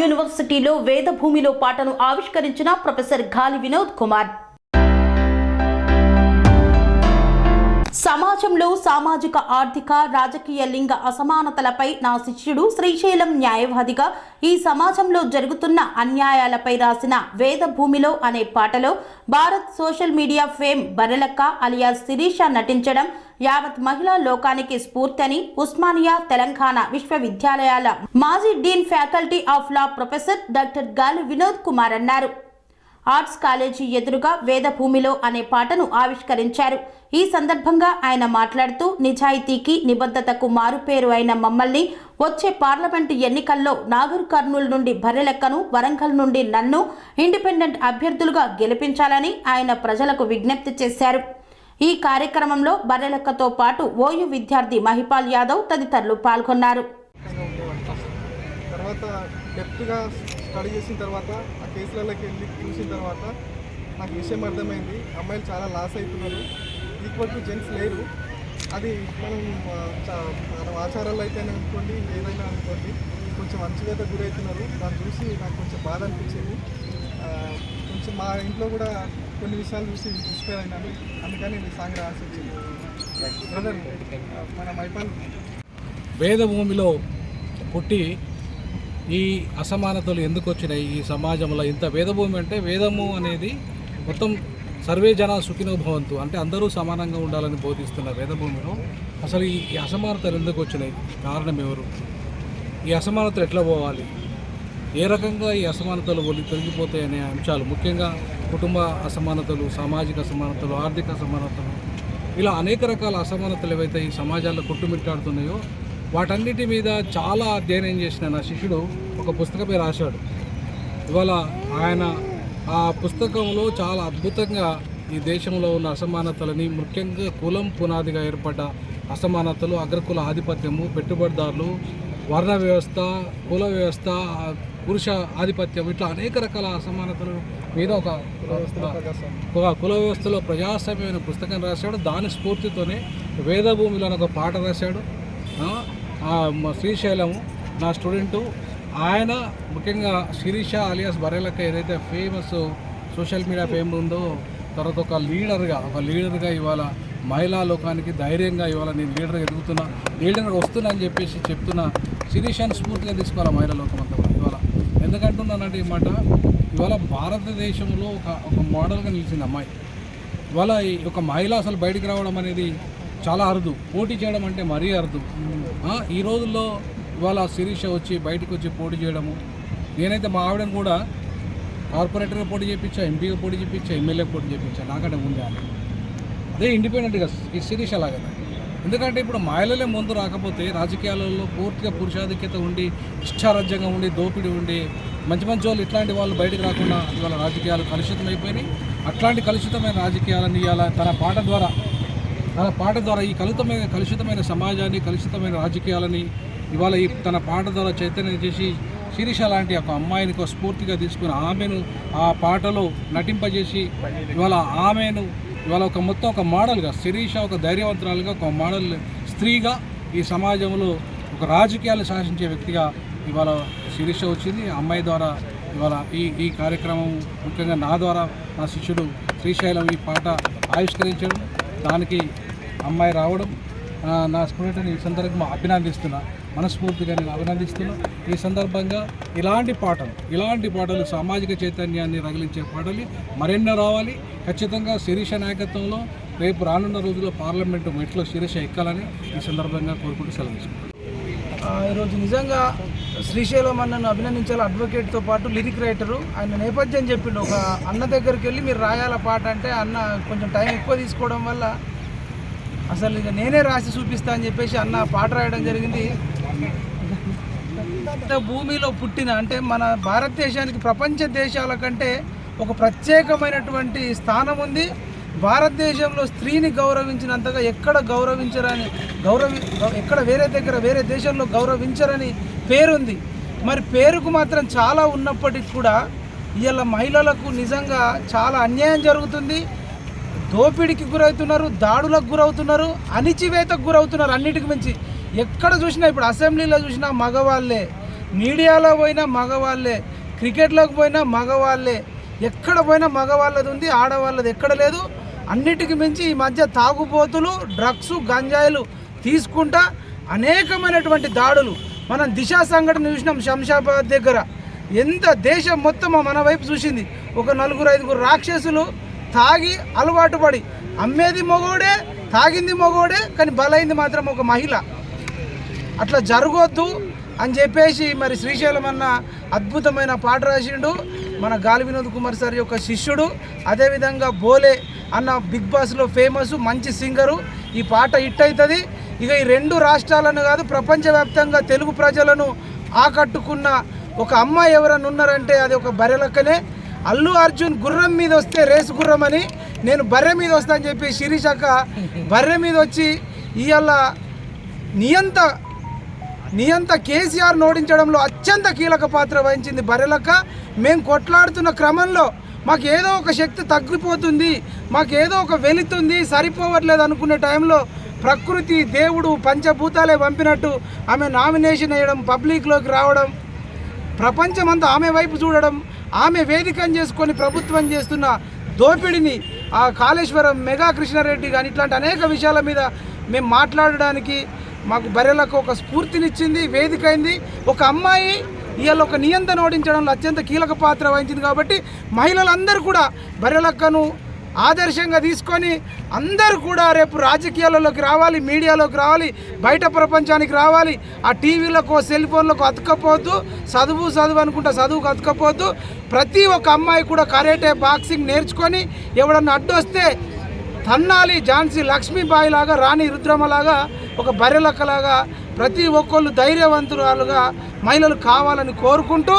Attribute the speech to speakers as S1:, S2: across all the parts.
S1: యూనివర్సిటీలో వేదభూమిలో పాటను ఆవిష్కరించిన ప్రొఫెసర్ గాలి వినోద్ కుమార్. సమాజంలో సామాజిక ఆర్థిక రాజకీయ లింగ అసమానతలపై నా శిష్యుడు శ్రీశైలం న్యాయవాదిగా ఈ సమాజంలో జరుగుతున్న అన్యాయాలపై రాసిన వేద భూమిలో అనే పాటలో Bharat social media fame Baralakka alias Sirisha నటించడం యావత్ మహిళా లోకానికి స్ఫూర్తని ఉస్మానియా తెలంగాణ విశ్వవిద్యాలయాల మాజీ dean faculty of law professor doctor Gali Vinod Kumar అన్నారు. ఆర్ట్స్ కాలేజీ ఎదురుగా వేద భూమిలో అనే పాటను ఆవిష్కరించారు. ఈ సందర్భంగా ఆయన మాట్లాడుతూ నిజాయితీకి నిబద్ధతకు మారుపేరు అయిన మమ్మల్ని వచ్చే పార్లమెంటు ఎన్నికల్లో నాగర్ కర్నూలు నుండి బర్రెలెక్కను వరంగల్ నుండి నన్ను ఇండిపెండెంట్ అభ్యర్థులుగా గెలిపించాలని ఆయన ప్రజలకు విజ్ఞప్తి చేశారు. ఈ కార్యక్రమంలో బర్రెలెక్కతో పాటు ఓయూ విద్యార్థి మహిపాల్ యాదవ్ తదితరులు పాల్గొన్నారు.
S2: తర్వాత స్టడీ చేసిన తర్వాత ఆ కేసులలోకి వెళ్ళి చూసిన తర్వాత నాకు విషయం అర్థమైంది. అమ్మాయిలు చాలా లాస్ అవుతున్నారు ఈక్వల్ టు జెంట్స్ లేరు. అది మనం మన ఆచారాలు అయితేనే అనుకోండి ఏదైనా అనుకోండి కొంచెం అణచివేత గురవుతున్నారు దాన్ని చూసి నాకు కొంచెం బాధ అనిపించింది. కొంచెం మా ఇంట్లో కూడా కొన్ని విషయాలు చూసి ఇన్స్పైర్ అయినాను. అందుకని నేను ఈ సాంగ్ రాసి వచ్చింది. బ్రదర్ మన మైపాల్.
S3: వేదభూమిలో పుట్టి ఈ అసమానతలు ఎందుకు వచ్చినాయి? ఈ సమాజంలో ఇంత వేదభూమి అంటే వేదము అనేది మొత్తం సర్వే జన సుఖినో భవంతు. అంటే అందరూ సమానంగా ఉండాలని బోధిస్తున్న వేదభూమిలో అసలు ఈ ఈ అసమానతలు ఎందుకు వచ్చినాయి? కారణం ఎవరు? ఈ అసమానతలు ఎట్లా పోవాలి? ఏ రకంగా ఈ అసమానతలు ఒలి తొలగిపోతాయి అనే అంశాలు ముఖ్యంగా కుటుంబ అసమానతలు సామాజిక అసమానతలు ఆర్థిక అసమానతలు ఇలా అనేక రకాల అసమానతలు ఏవైతే ఈ సమాజాల్లో కొట్టుమిట్టాడుతున్నాయో వాటన్నిటి మీద చాలా అధ్యయనం చేసిన నా శిష్యుడు ఒక పుస్తకమే రాశాడు. ఇవాళ ఆయన ఆ పుస్తకంలో చాలా అద్భుతంగా ఈ దేశంలో ఉన్న అసమానతలని ముఖ్యంగా కులం పునాదిగా ఏర్పడ్డ అసమానతలు అగ్రకుల ఆధిపత్యము పెట్టుబడిదారులు వర్ణ వ్యవస్థ కుల వ్యవస్థ పురుష ఆధిపత్యం ఇట్లా అనేక రకాల అసమానతలు మీద ఒక ఒక కుల వ్యవస్థలో ప్రజాస్వామ్యమైన పుస్తకం రాశాడు. దాని స్ఫూర్తితోనే వేదభూమిలో ఒక పాట రాశాడు. శ్రీశైలము నా స్టూడెంటు. ఆయన ముఖ్యంగా శిరీష అలియాస్ బరేలక్క ఏదైతే ఫేమస్ సోషల్ మీడియా ఫేమ్ ఉందో తర్వాత ఒక లీడర్గా ఒక లీడర్గా ఇవాళ మహిళా లోకానికి ధైర్యంగా ఇవాళ నేను లీడర్గా ఎదుగుతున్నా లీడర్గా వస్తున్నా అని చెప్పేసి చెప్తున్నా శిరీషాన్ని స్ఫూర్తిగా తీసుకోవాలి మహిళా లోకం అంతా ఇవాళ? ఎందుకంటున్నానంటే ఈ మాట ఇవాళ భారతదేశంలో ఒక ఒక మోడల్గా నిలిచింది అమ్మాయి. ఇవాళ ఈ ఒక మహిళ అసలు బయటికి రావడం అనేది చాలా అరుదు. పోటీ చేయడం అంటే మరీ అరుదు. ఈ రోజుల్లో ఇవాళ శిరీష వచ్చి బయటకు వచ్చి పోటీ చేయడము. నేనైతే మా ఆవిడను కూడా కార్పొరేటర్గా పోటీ చేయించా ఎంపీగా పోటీ చేయించా ఎమ్మెల్యే పోటీ చేయించా నాకంటే ముందే అదే ఇండిపెండెంట్గా ఈ శిరీష అలాగే ఎందుకంటే ఇప్పుడు మహిళలే ముందు రాకపోతే రాజకీయాలలో పూర్తిగా పురుషాధిక్యత ఉండి ఇష్టారాజ్యంగా ఉండి దోపిడీ ఉండి మంచి మంచి వాళ్ళు ఇట్లాంటి వాళ్ళు బయటకు రాకుండా ఇవాళ రాజకీయాలు కలుషితం అయిపోయినాయి అట్లాంటి కలుషితమైన రాజకీయాలను ఇవాళ తన పాట ద్వారా పాట ద్వారా ఈ కలుతమైన కలుషితమైన సమాజాన్ని కలుషితమైన రాజకీయాలని ఇవాళ ఈ తన పాట ద్వారా చైతన్యం చేసి శిరీష లాంటి ఒక అమ్మాయిని ఒక స్ఫూర్తిగా తీసుకుని ఆమెను ఆ పాటలో నటింపజేసి ఇవాళ ఆమెను ఇవాళ ఒక మొత్తం ఒక మోడల్గా శిరీష ఒక ధైర్యవంతురాలుగా ఒక మోడల్ స్త్రీగా ఈ సమాజంలో ఒక రాజకీయాలు శాసించే వ్యక్తిగా ఇవాళ శిరీష వచ్చింది. ఆ అమ్మాయి ద్వారా ఇవాళ ఈ ఈ కార్యక్రమం ముఖ్యంగా నా ద్వారా నా శిష్యుడు శ్రీశైలం ఈ పాట ఆవిష్కరించడం దానికి అమ్మాయి రావడం నా స్టూడెంట్ని ఈ సందర్భంగా అభినందిస్తున్నా మనస్ఫూర్తిగా నేను అభినందిస్తున్నా. ఈ సందర్భంగా ఇలాంటి పాటలు ఇలాంటి పాటలు సామాజిక చైతన్యాన్ని రగిలించే పాటలు మరెన్నో రావాలి. ఖచ్చితంగా శిరీష నాయకత్వంలో రేపు రానున్న రోజుల్లో పార్లమెంటు మెట్లో శిరీష ఎక్కాలని ఈ సందర్భంగా కోరుకుంటూ సెలవు
S4: ఈరోజు నిజంగా శ్రీశైలం అన్నను అభినందించాలి అడ్వకేట్తో పాటు లిరిక్ రైటరు ఆయన నేపథ్యం చెప్పిండు ఒక అన్న దగ్గరికి వెళ్ళి మీరు రాయాల పాట అంటే అన్న కొంచెం టైం ఎక్కువ తీసుకోవడం వల్ల అసలు ఇక నేనే రాసి చూపిస్తా అని చెప్పేసి అన్న పాట రాయడం జరిగింది. ఇంత భూమిలో పుట్టిన అంటే మన భారతదేశానికి ప్రపంచ దేశాల కంటే ఒక ప్రత్యేకమైనటువంటి స్థానం ఉంది. భారతదేశంలో స్త్రీని గౌరవించినంతగా ఎక్కడ గౌరవించరని గౌరవి ఎక్కడ వేరే దగ్గర వేరే దేశంలో గౌరవించరని పేరుంది. మరి పేరుకు మాత్రం చాలా ఉన్నప్పటికి కూడా ఇవాళ మహిళలకు నిజంగా చాలా అన్యాయం జరుగుతుంది. దోపిడీకి గురవుతున్నారు దాడులకు గురవుతున్నారు అణిచివేతకు గురవుతున్నారు అన్నిటికి మించి. ఎక్కడ చూసినా ఇప్పుడు అసెంబ్లీలో చూసినా మగవాళ్ళే. మీడియాలో పోయినా మగవాళ్ళే. క్రికెట్లోకి పోయినా మగవాళ్ళే. ఎక్కడ పోయినా మగవాళ్ళది ఉంది ఆడవాళ్ళది ఎక్కడ లేదు. అన్నిటికి మించి ఈ మధ్య తాగుబోతులు డ్రగ్స్ గంజాయిలు తీసుకుంటా అనేకమైనటువంటి దాడులు. మనం దిశ సంఘటన చూసినాం శంషాబాద్ దగ్గర. ఎంత దేశం మొత్తం మన వైపు చూసింది. ఒక నలుగురు ఐదుగురు రాక్షసులు తాగి అలవాటు పడి అమ్మేది మగోడే తాగింది మగోడే కానీ బలైంది మాత్రం ఒక మహిళ. అట్లా జరగొద్దు అని చెప్పేసి మరి శ్రీశైలం అన్న అద్భుతమైన పాట రాసిండు. మన గాలి వినోద్ కుమార్ సార్ యొక్క శిష్యుడు అదేవిధంగా బోలే అన్న బిగ్ బాస్లో ఫేమస్ మంచి సింగరు. ఈ పాట హిట్ అవుతుంది ఇక ఈ రెండు రాష్ట్రాలను కాదు ప్రపంచవ్యాప్తంగా తెలుగు ప్రజలను ఆకట్టుకున్న ఒక అమ్మాయి ఎవరైనా ఉన్నారంటే అది ఒక బరెలక్కనే అల్లు అర్జున్ గుర్రం మీద వస్తే రేసు గుర్రం అని నేను బర్రె మీద వస్తా అని చెప్పి శిరీషక్క బర్రె మీద వచ్చి ఇవాళ నియంత నియంత కేసీఆర్ ఓడించడంలో అత్యంత కీలక పాత్ర వహించింది బర్రెలక్క. మేము కొట్లాడుతున్న క్రమంలో మాకు ఏదో ఒక శక్తి తగ్గిపోతుంది మాకు ఏదో ఒక వెళుతుంది సరిపోవట్లేదు అనుకునే టైంలో ప్రకృతి దేవుడు పంచభూతాలే పంపినట్టు ఆమె నామినేషన్ వేయడం పబ్లిక్లోకి రావడం ప్రపంచమంతా ఆమె వైపు చూడడం ఆమె వేదికను చేసుకొని ప్రభుత్వం చేస్తున్న దోపిడిని ఆ కాళేశ్వరం మెగా కృష్ణారెడ్డి కానీ ఇట్లాంటి అనేక విషయాల మీద మేము మాట్లాడడానికి మాకు బర్రెలకు ఒక స్ఫూర్తినిచ్చింది వేదిక అయింది ఒక అమ్మాయి ఇవాళ ఒక నియంత్రణ ఓడించడంలో అత్యంత కీలక పాత్ర వహించింది కాబట్టి మహిళలందరూ కూడా బర్రెలక్కను ఆదర్శంగా తీసుకొని అందరూ కూడా రేపు రాజకీయాలలోకి రావాలి మీడియాలోకి రావాలి బయట ప్రపంచానికి రావాలి. ఆ టీవీలకు సెల్ ఫోన్లకు చదువు చదువు అనుకుంటా చదువుకు అతకపోద్దు ప్రతి ఒక్క అమ్మాయి కూడా కరేటే బాక్సింగ్ నేర్చుకొని ఎవడన్నా అడ్డు వస్తే తన్నాలి ఝాన్సీ లక్ష్మీబాయి లాగా రాణి రుద్రమలాగా ఒక బర్రెలక్కలాగా ప్రతి ఒక్కళ్ళు ధైర్యవంతురాలుగా మహిళలు కావాలని కోరుకుంటూ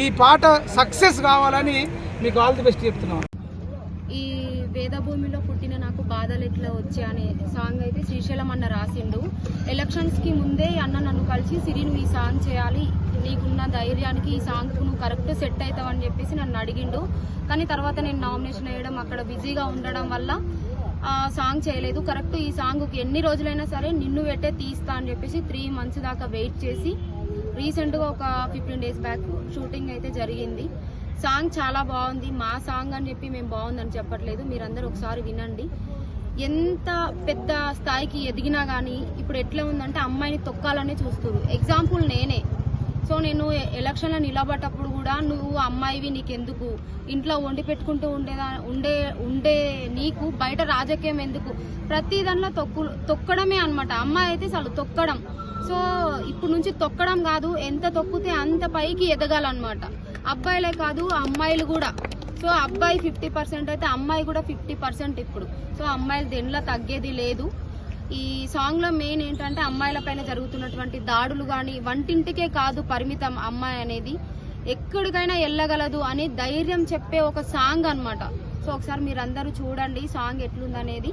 S4: ఈ పాట సక్సెస్ కావాలని మీకు ఆల్ ది బెస్ట్ చెప్తున్నాను.
S5: ఈ వేదభూమిలో పుట్టిన నాకు బాధలు ఎట్లా వచ్చాయి అనే సాంగ్ అయితే శ్రీశైలం అన్న రాసిండు. ఎలక్షన్స్కి ముందే అన్న నన్ను కలిసి సిరి నువ్వు ఈ సాంగ్ చేయాలి. నీకున్న ధైర్యానికి ఈ సాంగ్ నువ్వు కరెక్ట్ సెట్ అవుతావు అని చెప్పేసి నన్ను అడిగిండు. కానీ తర్వాత నేను నామినేషన్ వేయడం అక్కడ బిజీగా ఉండడం వల్ల ఆ సాంగ్ చేయలేదు. కరెక్ట్ ఈ సాంగ్కి ఎన్ని రోజులైనా సరే నిన్ను పెట్టే తీస్తా అని చెప్పేసి త్రీ మంత్స్ దాకా వెయిట్ చేసి రీసెంట్గా ఒక ఫిఫ్టీన్ డేస్ బ్యాక్ షూటింగ్ అయితే జరిగింది. సాంగ్ చాలా బాగుంది. మా సాంగ్ అని చెప్పి మేము బాగుందని చెప్పట్లేదు. మీరందరూ ఒకసారి వినండి. ఎంత పెద్ద స్థాయికి ఎదిగినా కానీ ఇప్పుడు ఎట్లా ఉందంటే అమ్మాయిని తొక్కాలనే చూస్తారు ఎగ్జాంపుల్ నేనే. సో నేను ఎలక్షన్లో నిలబడ్డప్పుడు కూడా నువ్వు అమ్మాయివి నీకెందుకు? ఇంట్లో వండి పెట్టుకుంటూ ఉండేదా ఉండే ఉండే నీకు బయట రాజకీయం ఎందుకు? ప్రతి దానిలో తొక్కు తొక్కడమే అనమాట అమ్మాయి అయితే అసలు తొక్కడం. సో ఇప్పుడు నుంచి తొక్కడం కాదు ఎంత తొక్కితే అంత పైకి ఎదగాలన్నమాట. అబ్బాయిలే కాదు అమ్మాయిలు కూడా. సో అబ్బాయి ఫిఫ్టీ పర్సెంట్ అయితే అమ్మాయి కూడా ఫిఫ్టీ పర్సెంట్ ఇప్పుడు. సో అమ్మాయిలు దేనిలో తగ్గేది లేదు. ఈ సాంగ్లో మెయిన్ ఏంటంటే అమ్మాయిలపైన జరుగుతున్నటువంటి దాడులు కానీ వంటింటికే కాదు పరిమితం అమ్మాయి అనేది. ఎక్కడికైనా వెళ్ళగలదు అని ధైర్యం చెప్పే ఒక సాంగ్ అన్నమాట. సో ఒకసారి మీరందరూ చూడండి song ఎట్లుందనేది.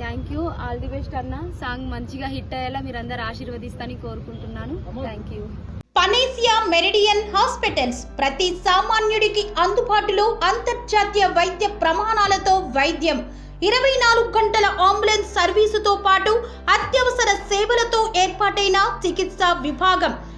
S5: Thank you all the best అన్న. సాంగ్ మంచిగా హిట్ అయ్యేలా మీరందరూ అందరు ఆశీర్వదిస్తారని కోరుకుంటున్నాను. Thank you
S1: Panacea Meridian hospitals ప్రతి సామాన్యుడికి అందుబాటులో అంతర్జాతీయ వైద్య ప్రమాణాలతో వైద్యం. ఇరవై నాలుగు గంటల అంబులెన్స్ సర్వీసుతో పాటు అత్యవసర సేవలతో ఏర్పాటైన చికిత్సా విభాగం.